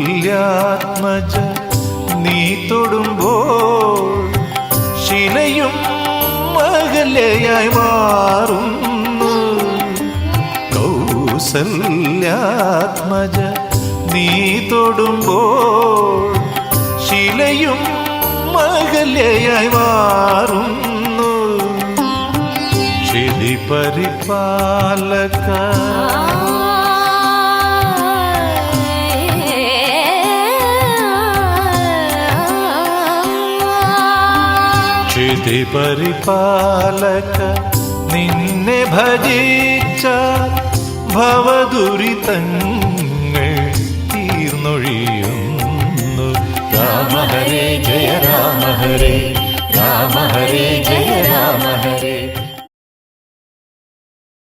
കൗസല്യാത്മജ നീ തൊടുമ്പോൾ ശിലയും മകലയായി മാറുന്നു. കൗസല്യാത്മജ നീ തൊടുമ്പോൾ ശിലയും മകലയായി മാറുന്നു ശിലി പരിപാലക. ശിതി പരിപാലക നിന്നെ ഭജിച്ച ഭവദുരിതങ്ങൾ തീർന്നൊഴിയുന്നു. രാമ ഹരേ ജയ രാമ ഹരേ രാമ ഹരേ ജയ